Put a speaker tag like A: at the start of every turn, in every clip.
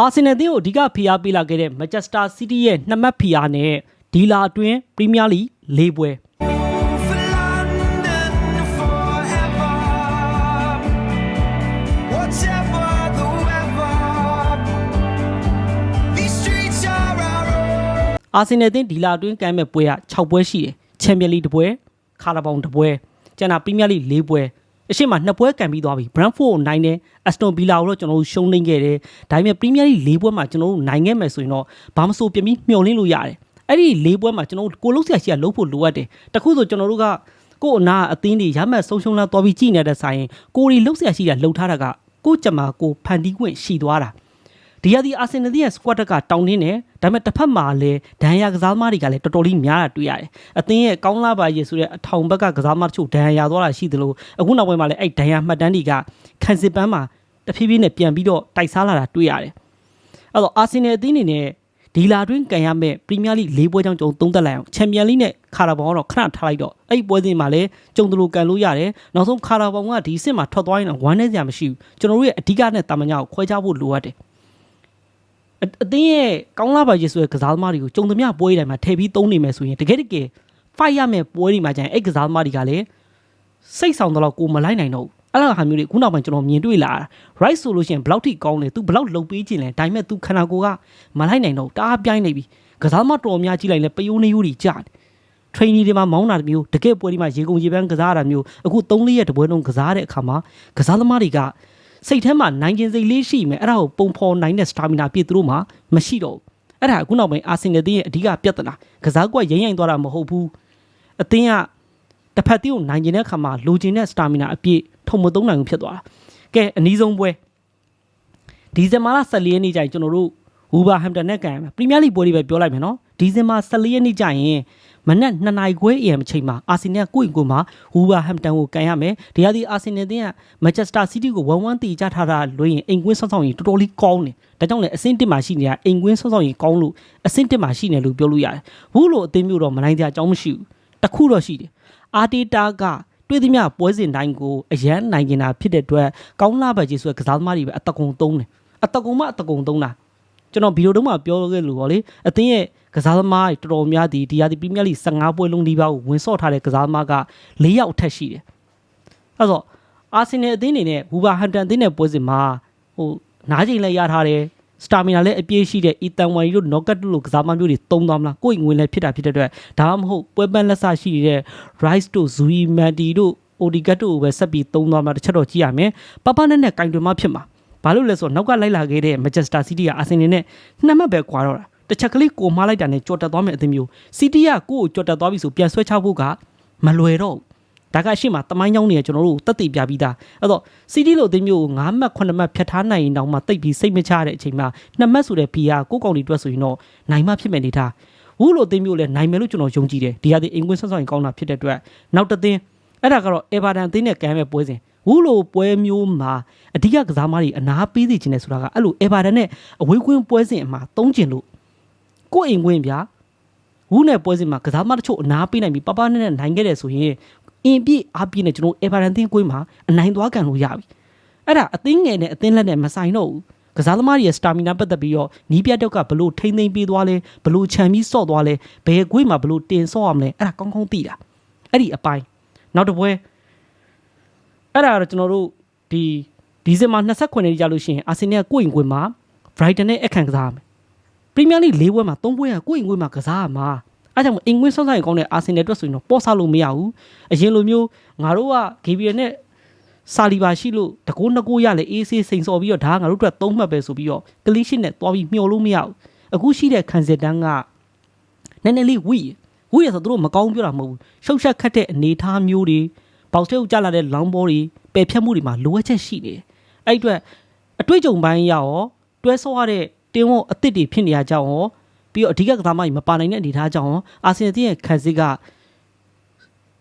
A: အာဆင်နယ်အသင်းကိုအဓိကဖိအားပေးလာခဲ့တဲ့မန်ချက်စတာစီးတီးရဲ့နှစ်မှတ်ဖိအားနဲ့ဒီလာအတွင်းပရီးမီးယားလိ၄ပွဲ
B: For London forever. Whatever the weather, these streets are our own.
A: အာဆင်နယ်အသင်းဒီလာအတွင်းကမ်းမဲ့ပွဲက6ပွဲရှိတယ်ချန်ပီယံလိတစ်ပွဲခါရာဘောင်တစ်ပွဲကျန်တာပရီးမီးယားလိ၄ပွဲ အရှိမနှစ်ပွဲကန်ပြီးသွားပြီဘရန်ဖို့ကိုနိုင်တယ်အက်စတွန်ဗီလာကိုတော့ကျွန်တော်တို့ရှုံးနေခဲ့တယ်ဒါပေမဲ့ပရီးမီးယားလိ၄ပွဲမှာကျွန်တော်တို့နိုင်ခဲ့မယ်ဆိုရင်တော့ဘာမဆိုပြပြီးမျှော်လင့်လို့ရတယ်အဲ့ဒီ၄ပွဲမှာကျွန်တော်တို့ကိုလုံးဆရာရှိကလုံးဖို့လိုအပ်တယ်တခုဆိုကျွန်တော်တို့ကကို့အနာအသင်းတွေရမှတ်ဆုံးရှုံးလာသွားပြီးကြည်နေတဲ့ဆိုင်ကိုရီလုံးဆရာရှိကလှုပ်ထားတာကကို့ကြမှာကိုဖန်တီးခွင့်ရှိသွားတာဒီရသည်အာဆင်နယ်ရဲ့ squad တက်ကတောင်းတင်းတယ် ဒါပေမဲ့တစ်ဖက်မှာလည်းဒဏ်ရာကစားသမားတွေကလည်းတော်တော်လေးများတာတွေ့ရတယ်အသင်းရဲ့ကောင်းလာပါရေဆိုတဲ့အထောင်ဘက်ကကစားသမားတချို့ဒဏ်ရာရသွားတာရှိသလိုအခုနောက်ပိုင်းမှာလည်းအဲ့ဒဏ်ရာမှတ်တမ်းတွေကခံစစ်ပန်းမှာတဖြည်းဖြည်းနဲ့ပြန်ပြီးတော့တိုက်စားလာတာတွေ့ရတယ်အဲ့တော့အာဆင်နယ်အသင်းအနေနဲ့ဒီလာတွင်းကန်ရမဲ့ပရီးမီးယားလိ၄ပွဲကြောင့်ကြုံသုံးသက်လိုက်အောင်ချန်ပီယံလိနဲ့ခါရာဘောင်ကတော့ခဏထားလိုက်တော့အဲ့ဒီပွဲစဉ်မှာလည်းကြုံတလို့ကန်လို့ရတယ်နောက်ဆုံးခါရာဘောင်ကဒီအစ်စ်မှာထွက်သွားရင်တော့ဝမ်းနေစရာမရှိဘူးကျွန်တော်တို့ရဲ့အဓိကနဲ့တာမညာကိုခွဲခြားဖို့လိုအပ်တယ် အအသင်းရဲ့ကောင်းလာပါရေးဆိုတဲ့ကစားသမားတွေကိုကြုံသမျှပွဲတိုင်းမှာထည့်ပြီးသုံးနေမယ်ဆိုရင်တကယ်တကယ် fight ရမယ်ပွဲတွေမှာကျရင်အဲ့ကစားသမားတွေကလည်းစိတ်ဆောင်တော့ကိုမလိုက်နိုင်တော့ဘူးအဲ့လိုဟာမျိုးတွေခုနောက်ပိုင်းကျွန်တော်မြင်တွေ့လာတာ right ဆိုလို့ရှိရင်ဘယ်လောက်ထိကောင်းလဲ तू ဘယ်လောက်လုံပေးခြင်းလဲဒါပေမဲ့ तू ခန္ဓာကိုယ်ကမလိုက်နိုင်တော့ဘူးတအားပြိုင်းနေပြီကစားသမားတော်များကြည့်လိုက်လဲပယိုးနေယူတွေကြာတယ် training တွေမှာမောင်းတာတစ်မျိုးတကယ်ပွဲတွေမှာရေကုန်ရေပန်းကစားတာမျိုးအခု3-4ရက်တပွဲလုံးကစားတဲ့အခါမှာကစားသမားတွေက စိတ်ထဲမှာနိုင်ကျင်စိတ်လေးရှိမယ်အဲ့ဒါကိုပုံဖော်နိုင်တဲ့ stamina ပြည့်သူတို့မှာမရှိတော့ဘူးအဲ့ဒါအခုနောက်ပိုင်းအာဆင်နယ်ရဲ့အဓိကပြဿနာကစားကွက်ရိမ့်ရိမ့်သွားတာမဟုတ်ဘူးအသင်းကတစ်ဖက်တီးကိုနိုင်ကျင်တဲ့အခါမှာလိုချင်တဲ့ stamina အပြည့်ထုံမသုံးနိုင်ဘူးဖြစ်သွားတာကဲအနည်းဆုံးပွဲဒီဇင်ဘာလ14ရက်နေ့ကျရင်ကျွန်တော်တို့ဝူဘာဟမ်တန်နဲ့ကန်ရမယ်ပရီးမီးယားလိပွဲတွေပဲပြောလိုက်မယ်နော်ဒီဇင်ဘာ14ရက်နေ့ကျရင် မနက်2နာရီခွဲ AM အချိန်မှာအာဆင်နယ်ကကိုယ့်ကိုယ်မှာဝူဘာဟမ်တန်ကိုကန်ရမယ်ဒီဟာဒီအာဆင်နယ်တင်းကမန်ချက်စတာစီးတီးကို1-1တီချထားတာလွှဲရင်အိမ်ကွင်းဆောက်ဆောက်ရင်တော်တော်လေးကောင်းတယ်ဒါကြောင့်လည်းအဆင့်1မှာရှိနေတာအိမ်ကွင်းဆောက်ဆောက်ရင်ကောင်းလို့အဆင့်1မှာရှိနေလို့ပြောလို့ရတယ်ဝူလိုအသင်းမျိုးတော့မနိုင်တဲ့အကြောင်းမရှိဘူးတခုတော့ရှိတယ်အာတီတာကတွေ့သမျှပွဲစဉ်တိုင်းကိုအရန်နိုင်ကျင်တာဖြစ်တဲ့အတွက်ကောင်းလာပါကြီးဆိုတဲ့ကစားသမားတွေပဲအတကုံသုံးတယ်အတကုံမှအတကုံသုံးတာကျွန်တော်ဗီဒီယိုတုန်းကပြောခဲ့လို့ပေါ့လေအသင်းရဲ့ ကစားသမားတွေတော်တော်များဒီဒီယာဒီပရီးမီးယားလိ15ပွဲလုံးဒီပါကိုဝင်ဆော့ထားတဲ့ကစားသမားက၄ယောက်အထက်ရှိတယ်။အဲဆိုအာဆင်နယ်အသင်းအနေနဲ့ဝူဘာဟန်တန်အသင်းနဲ့ပွဲစဉ်မှာဟိုနားကျင်လည်းရထားတယ်စတာမီနာလည်းအပြည့်ရှိတဲ့အီတန်ဝမ်ရီတို့နော့ကတ်တို့လိုကစားသမားမျိုးတွေတုံးသွားမလားကိုယ့်ငွေလည်းဖြစ်တာဖြစ်တဲ့အတွက်ဒါမှမဟုတ်ပွဲပန်းလက်ဆရှိနေတဲ့ Rice တို့ဇူီမန်တီတို့အိုဒီကတ်တို့ကိုပဲဆက်ပြီးတုံးသွားမှာတစ်ချက်တော့ကြည့်ရမယ်ပပနဲ့နဲ့ကင်တွင်မှဖြစ်မှာဘာလို့လဲဆိုတော့နောက်ကလိုက်လာခဲ့တဲ့ Manchester City ကအာဆင်နယ်နဲ့နှစ်မှတ်ပဲကွာတော့တာ တစ်ချက်ကလေးကိုမှားလိုက်တာနဲ့ကြော်တက်သွားမယ်အသင်းမျိုး City ကကိုယ့်ကိုကြော်တက်သွားပြီဆိုပြန်ဆွဲချဖို့ကမလွယ်တော့ဘူးဒါကအရှိမတမိုင်းကြောင်းနေကျွန်တော်တို့တက်တည်ပြပြီးသားအဲ့တော့ City လို့အသင်းမျိုးကို9မှတ်9မှတ်ဖြတ်ထားနိုင်ရင်တောင်မှတိတ်ပြီးစိတ်မချတဲ့အချိန်မှာ2မှတ်ဆိုတဲ့ PR ကိုယ့်ကောင်တွေတွက်ဆိုရင်တော့နိုင်မှဖြစ်မယ်နေထားဝူလို့အသင်းမျိုးလည်းနိုင်မယ်လို့ကျွန်တော်ယုံကြည်တယ်ဒီဟာဒီအင်ကွင်းဆက်ဆောင်ရင်ကောင်းတာဖြစ်တဲ့အတွက်နောက်တစ်သင်းအဲ့ဒါကတော့ Everton အသင်းနဲ့ကမ်းမဲ့ပွဲစဉ်ဝူလို့ပွဲမျိုးမှာအဓိကကစားသမားတွေအနာပေးစီခြင်းနဲ့ဆိုတာကအဲ့လို Everton နဲ့အဝေးကွင်းပွဲစဉ်အမှာသုံးကျင်လို့ ကိုယ့်အိမ်ကွင်းဗျာဝူးနဲ့ပွဲစဉ်မှာကစားသမားတချို့အနာပေးနိုင်ပြီးပပနဲ့နဲ့နိုင်ခဲ့တယ်ဆိုရင်အင်ပြည့်အားပြည့်နဲ့ကျွန်တော် Everton တင်းကွင်းမှာအနိုင်သွားကန်လို့ရပြီအဲ့ဒါအသင်းငယ်နဲ့အသင်းလက်နဲ့မဆိုင်တော့ဘူးကစားသမားတွေရဲ့ stamina ပတ်သက်ပြီးတော့နီးပြတ်တော့ကဘလို့ထိမ့်သိမ့်ပေးသွားလဲဘလို့ခြံပြီးစော့သွားလဲဘယ်ကွင်းမှာဘလို့တင်စော့ရမလဲအဲ့ဒါကောင်းကောင်းသိတာအဲ့ဒီအပိုင်းနောက်တစ်ပွဲအဲ့ဒါကတော့ကျွန်တော်တို့ဒီဒီဇင်ဘာ29ရက်နေ့ကြာလို့ရှိရင်အာဆင်နယ်ကကိုယ့်အိမ်ကွင်းမှာ Brighton နဲ့အခန့်ကစားရမယ် ပရီးမီးယားလိ၄ပွဲမှာ၃ပွဲကကိုယ့်အိမ်ကွင်းမှာကစားရမှာအဲကြောင့်မို့အင်ကွင်းဆောင်းဆိုင်ကောင်းတဲ့အာဆင်နယ်အတွက်ဆိုရင်တော့ပေါ်ဆလို့မရဘူးအရင်လိုမျိုးငါတို့က GBL နဲ့စာလီဘာရှိလို့တကိုးနှစ်ကိုးရလေအေးဆေးစိန်စော်ပြီးတော့ဒါကငါတို့အတွက်သုံးမှတ်ပဲဆိုပြီးတော့ကလီရှစ်နဲ့တွားပြီးမျောလို့မရဘူးအခုရှိတဲ့ခံစစ်တန်းကနည်းနည်းလေးဝိဝိရဆိုသူတို့မကောင်းပြောတာမဟုတ်ဘူးရှုပ်ရှက်ခတ်တဲ့အနေအထားမျိုးတွေပေါက်ထဲကိုကျလာတဲ့လောင်းဘောတွေပယ်ဖြတ်မှုတွေမှာလိုအပ်ချက်ရှိနေတယ်အဲ့ဒီအတွက်အတွေ့အကြုံပိုင်းရရောတွဲဆောရတဲ့ တင်းဝအစ်စ်တွေဖြစ်နေရကြရောပြီးတော့အဓိကကစားမကြီးမပါနိုင်တဲ့အနေအထားကြောင့်ရောအာဆင်နယ်ရဲ့ခံစစ်က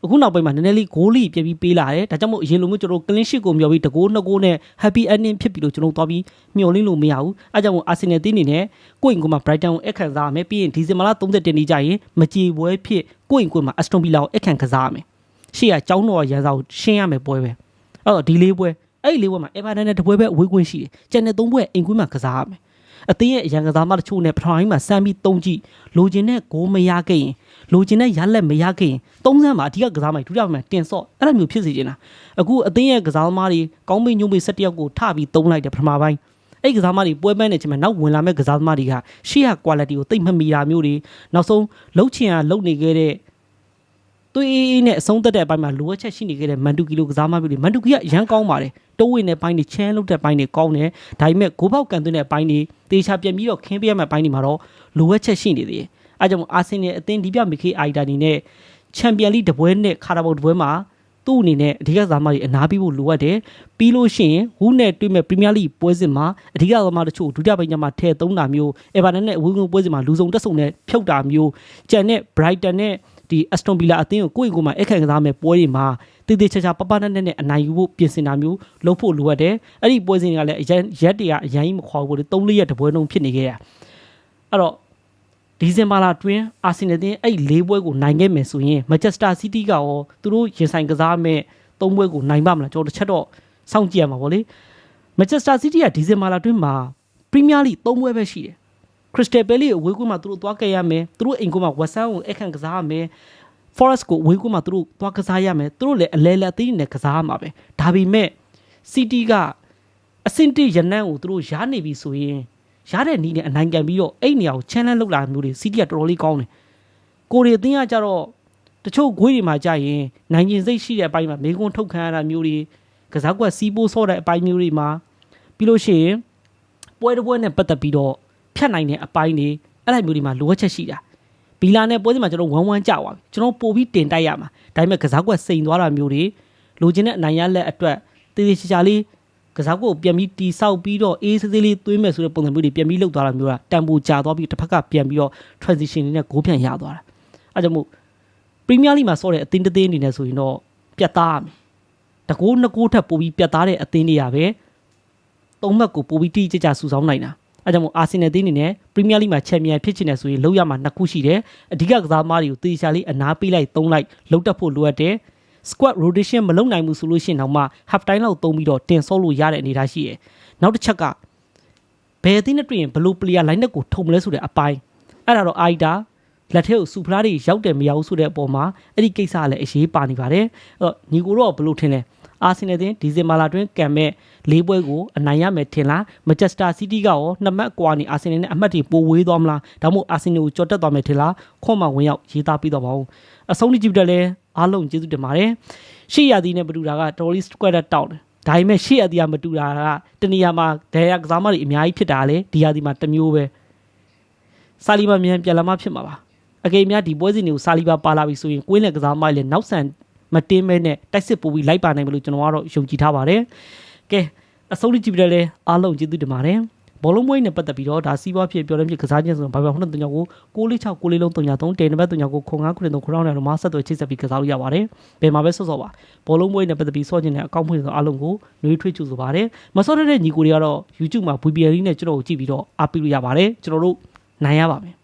A: အခုနောက်ပိုင်းမှာနည်းနည်းလေးဂိုးလီပြပြီးပေးလာတယ်ဒါကြောင့်မို့အရင်လိုမျိုးကျွန်တော် clean sheet ကိုမျှော်ပြီးတကိုးနှစ်ကိုးနဲ့ happy ending ဖြစ်ပြီးလို့ကျွန်တော်သွားပြီးမျှော်လင့်လို့မရဘူးအဲကြောင့်မို့ Arsenal တင်းနေနဲ့ကိုယ့်အိမ်ကိုမှ Brighton ကိုအခန့်စားရမယ်ပြီးရင်ဒီဇင်ဘာလ31ရက်နေ့ကျရင်မကြည်ပွဲဖြစ်ကိုယ့်အိမ်ကိုမှ Aston Villa ကိုအခန့်ကစားရမယ်ရှေ့ကကျောင်းတော်ရန်စာကိုရှင်းရမယ်ပွဲပဲအဲ့တော့ဒီလေးပွဲအဲ့ဒီလေးပွဲမှာ Everton နဲ့တပွဲပဲအဝေးကွင်းရှိတယ်ကျန်တဲ့သုံးပွဲအိမ်ကွင်းမှာကစားရမယ် အသင်းရဲ့အရန်ကစားမတချို့နဲ့ပထမပိုင်းမှာစမ်းပြီးတုံးကြည့်လိုချင်တဲ့ဂိုးမရခဲ့ရင်လိုချင်တဲ့ရလက်မရခဲ့ရင်သုံးစမ်းမှာအဓိကကစားမိုက်ဒုတိယပိုင်းမှာတင်ဆော့အဲ့လိုမျိုးဖြစ်စေချင်တာအခုအသင်းရဲ့ကစားသမားတွေကောင်းမင်းညုံမေ၁၁ယောက်ကိုထပြီးတုံးလိုက်တယ်ပထမပိုင်းအဲ့ဒီကစားသမားတွေပွဲပန်းနေချိန်မှာနောက်ဝင်လာမဲ့ကစားသမားတွေကရှေ့က quality ကိုတိတ်မမီတာမျိုးတွေနောက်ဆုံးလှုပ်ချင်ရလှုပ်နေခဲ့တဲ့ သွေးအေးအေးနဲ့အဆုံးသက်တဲ့အပိုင်းမှာလိုအပ်ချက်ရှိနေခဲ့တဲ့မန်တူကီလိုကစားမမျိုးတွေမန်တူကီကအရန်ကောင်းပါတယ်တိုးဝင်တဲ့ပိုင်းတွေချမ်းလုပ်တဲ့ပိုင်းတွေကောင်းတယ်ဒါပေမဲ့ဂိုးပေါက်ကန်သွင်းတဲ့ပိုင်းတွေတေချာပြန်ပြီးတော့ခင်းပေးရမယ့်ပိုင်းတွေမှာတော့လိုအပ်ချက်ရှိနေသေးတယ်အဲကြောင့်မို့အာဆင်နယ်အသင်းဒီပြမီခေအိုက်တာနေနဲ့ချန်ပီယံလိတပွဲနဲ့ခါရာဘောတပွဲမှာသူ့အနေနဲ့အဓိကစားမတွေအနာပြီးဖို့လိုအပ်တယ်ပြီးလို့ရှိရင်ဟူးနဲ့တွေ့မဲ့ပရီးမီးယားလိပွဲစဉ်မှာအဓိကစားမတချို့ဒုတိယပိုင်းကျမှထည့်သုံးတာမျိုးအေဗာတန်နဲ့အဝေးကွင်းပွဲစဉ်မှာလူစုံတက်ဆုံနဲ့ဖြုတ်တာမျိုးကြံတဲ့ Brighton နဲ့ဒီအက်စတွန် ဗီလာအသင်းကိုကိုယ့်အင်ကိုယ်မှာအခက်အစားမဲ့ပွဲတွေမှာတည်တည်ချာချာပပနဲ့နဲ့အနိုင်ယူဖို့ပြင်ဆင်တာမျိုးလုပ်ဖို့လိုအပ်တယ်အဲ့ဒီပွဲစဉ်တွေကလည်းအရက်ရက်တရအရင်မခွာဘူးလေ3ရက်တပွဲလုံးဖြစ်နေခဲ့ရအဲ့တော့ဒီဇင်ဘာလတွင်အာဆင်နယ်တင်းအဲ့၄ပွဲကိုနိုင်ခဲ့မယ်ဆိုရင်မန်ချက်စတာစီးတီးကရောသူတို့ရင်ဆိုင်ကစားမဲ့၃ပွဲကိုနိုင်ပါမလားကျွန်တော်တစ်ချက်တော့စောင့်ကြည့်ရမှာပေါ့လေမန်ချက်စတာစီးတီးကဒီဇင်ဘာလတွင်မှာပရီးမီးယားလိ၃ပွဲပဲရှိတယ် ခရစ္စတယ်ဘယ်လီကိုအဝေးကွင်းမှာသူတို့သွားခဲ့ရမယ်သူတို့အိမ်ကွင်းမှာဝက်ဆန်ကိုအခန့်ကစားရမယ် Forest ကိုဝေးကွင်းမှာသူတို့သွားကစားရမယ်သူတို့လည်းအလဲလက်အသေးနဲ့ကစားရမှာပဲဒါပေမဲ့ City ကအဆင့်တစ်ရနန်းကိုသူတို့ရားနေပြီဆိုရင်ရတဲ့နီးနဲ့အနိုင်ကန်ပြီးတော့အဲ့နေရာကို challenge လုပ်လာမျိုးတွေ City ကတော်တော်လေးကောင်းတယ်ကိုရီအသင်းကကြတော့တချို့ဂွေးတွေမှာကြာရင်နိုင်ကျင်စိတ်ရှိတဲ့အပိုင်းမှာမေကွန်းထုတ်ခံရတာမျိုးတွေကစားကွက်စီးပိုးဆော့တဲ့အပိုင်းမျိုးတွေမှာပြီးလို့ရှိရင်ပွဲတစ်ပွဲနဲ့ပတ်သက်ပြီးတော့ ဖြတ်နိုင်တဲ့အပိုင်းတွေအဲ့လိုမျိုးတွေမှာလိုအပ်ချက်ရှိတာဘီလာနဲ့ပွဲစဉ်မှာကျွန်တော်ဝမ်းဝမ်းကြသွားပြီကျွန်တော်ပို့ပြီးတင်တိုက်ရမှာဒါပေမဲ့ကစားကွက်စိန်သွားတာမျိုးတွေလိုချင်တဲ့အနိုင်ရလက်အတွက်တည်တည်ချာချာလေးကစားကွက်ကိုပြန်ပြီးတီဆောက်ပြီးတော့အေးစေးစေးလေးသွင်းမယ်ဆိုတဲ့ပုံစံမျိုးတွေပြန်ပြီးလောက်သွားတာမျိုးကတန်ဖိုကြာသွားပြီးတစ်ဖက်ကပြန်ပြီးတော့ transition လေးနဲ့ဂိုးပြန်ရသွားတာအဲကြောင့်မို့ပရီးမီးယားလိမှာဆော့တဲ့အသင်းတစ်သင်းအနေနဲ့ဆိုရင်တော့ပြတ်သားရမယ်တကိုးနှစ်ကိုးထပ်ပို့ပြီးပြတ်သားတဲ့အသင်းတွေကပဲသုံးမှတ်ကိုပို့ပြီးတိတိကျကျစုဆောင်းနိုင်တာ အဲကြောင့်မို့အာဆင်နယ်တင်းအနေနဲ့ပရီးမီးယားလိမှာချန်ပီယံဖြစ်ချင်တယ်ဆိုရင်လောက်ရမှာနှစ်ခုရှိတယ်အဓိကကစားသမားတွေကိုတေချာလေးအနာပေးလိုက်သုံးလိုက်လောက်တက်ဖို့လိုအပ်တယ် squad rotation မလုပ်နိုင်ဘူးဆိုလို့ရှိရင်တော့မှ half time လောက်သုံးပြီးတော့တင်ဆော့လို့ရတဲ့အနေအထားရှိတယ်နောက်တစ်ချက်ကဘယ်အသင်းနဲ့တွေ့ရင်ဘယ်လို player line နဲ့ကိုထုံမလဲဆိုတဲ့အပိုင်းအဲ့ဒါတော့အိုက်တာလက်ထဲကိုစူဖလားတွေရောက်တယ်မရောက်ဘူးဆိုတဲ့အပေါ်မှာအဲ့ဒီကိစ္စကလည်းအရေးပါနေပါတယ်အဲ့တော့ညီကိုတော့ဘယ်လိုထင်လဲ အာဆင်နယ်တင်းဒီဇင်ဘာလတွင်ကံမဲ့လေးပွဲကိုအနိုင်ရမယ်ထင်လားမန်ချက်စတာစီးတီးကရောနှစ်မှတ်ကွာနေအာဆင်နယ်နဲ့အမှတ်တွေပိုဝေးသွားမလားဒါမှမဟုတ်အာဆင်နယ်ကိုကြော်တက်သွားမယ်ထင်လားခွန်မဝင်ရောက်ရေးသားပြီးတော့ပါဦးအဆုံးထိကြည့်ပြတယ်လဲအားလုံးကျေးဇူးတင်ပါတယ်ရှေ့ရသည်နဲ့မတူတာကတော်လီစကွက်တက်တောက်တယ်ဒါပေမဲ့ရှေ့ရသည်ကမတူတာကတနေရာမှာဒဲရကစားမတွေအများကြီးဖြစ်တာလေဒီရသည်မှာတစ်မျိုးပဲဆာလီဘာမြန်ပြန်လာမှဖြစ်မှာပါအကေများဒီပွဲစဉ်တွေကိုဆာလီဘာပါလာပြီဆိုရင်ကွင်းလက်ကစားမတွေလည်းနောက်ဆန် မတင်းမဲနဲ့တိုက်စစ်ပို့ပြီးလိုက်ပါနိုင်မလို့ကျွန်တော်ကတော့ယုံကြည်ထားပါတယ်ကဲအဆုံးထိကြည့်ပြတယ်လဲအားလုံးကျေးဇူးတင်ပါတယ်ဘောလုံးမွေးနဲ့ပတ်သက်ပြီးတော့ဒါစီးပွားဖြစ်ပြောတဲ့ဖြစ်ကစားခြင်းဆိုတော့ဘာပြောင်းနှစ်တုံညာကို646 6လေးလုံးတုံညာ3တေနံပါတ်တုံညာကိုခွန်9ခုနဲ့3ခုထောင်းနဲ့တော့မဆက်သွယ်ချိတ်ဆက်ပြီးကစားလို့ရပါတယ်ဘယ်မှာပဲဆော့ဆော့ပါဘောလုံးမွေးနဲ့ပတ်သက်ပြီးဆော့ခြင်းနဲ့အကောင့်ဖွင့်ဆိုအားလုံးကိုနှွေးထွေးကြိုဆိုပါတယ်မဆော့တဲ့ညီကိုတွေကတော့ YouTube မှာ VPN နဲ့ကျွန်တော်ကိုကြည့်ပြီးတော့အားပေးလို့ရပါတယ်ကျွန်တော်တို့နိုင်ရပါမယ်